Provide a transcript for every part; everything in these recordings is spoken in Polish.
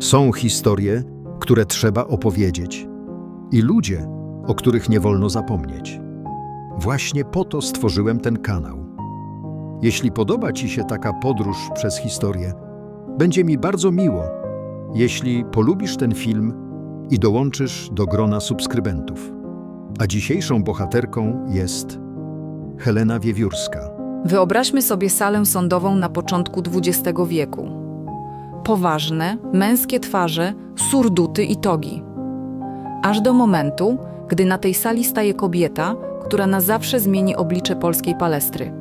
Są historie, które trzeba opowiedzieć i ludzie, o których nie wolno zapomnieć. Właśnie po to stworzyłem ten kanał. Jeśli podoba Ci się taka podróż przez historię, będzie mi bardzo miło, jeśli polubisz ten film i dołączysz do grona subskrybentów. A dzisiejszą bohaterką jest Helena Wiewiórska. Wyobraźmy sobie salę sądową na początku XX wieku. Poważne, męskie twarze, surduty i togi. Aż do momentu, gdy na tej sali staje kobieta, która na zawsze zmieni oblicze polskiej palestry.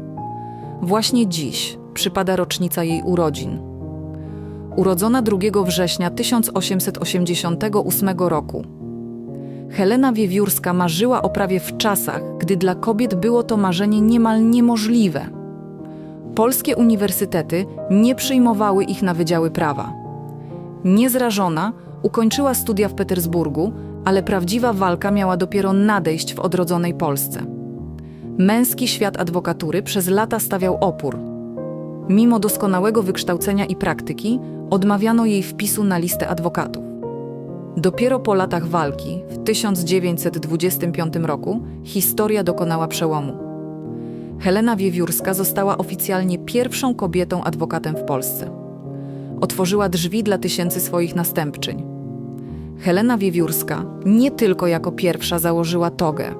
Właśnie dziś przypada rocznica jej urodzin. Urodzona 2 września 1888 roku. Helena Wiewiórska marzyła o prawie w czasach, gdy dla kobiet było to marzenie niemal niemożliwe. Polskie uniwersytety nie przyjmowały ich na wydziały prawa. Niezrażona, ukończyła studia w Petersburgu, ale prawdziwa walka miała dopiero nadejść w odrodzonej Polsce. Męski świat adwokatury przez lata stawiał opór. Mimo doskonałego wykształcenia i praktyki, odmawiano jej wpisu na listę adwokatów. Dopiero po latach walki, w 1925 roku, historia dokonała przełomu. Helena Wiewiórska została oficjalnie pierwszą kobietą adwokatem w Polsce. Otworzyła drzwi dla tysięcy swoich następczyń. Helena Wiewiórska nie tylko jako pierwsza założyła togę.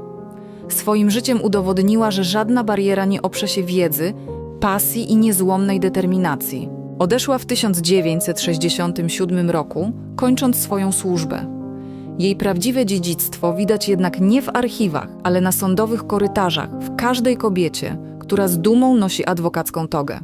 Swoim życiem udowodniła, że żadna bariera nie oprze się wiedzy, pasji i niezłomnej determinacji. Odeszła w 1967 roku, kończąc swoją służbę. Jej prawdziwe dziedzictwo widać jednak nie w archiwach, ale na sądowych korytarzach, w każdej kobiecie, która z dumą nosi adwokacką togę.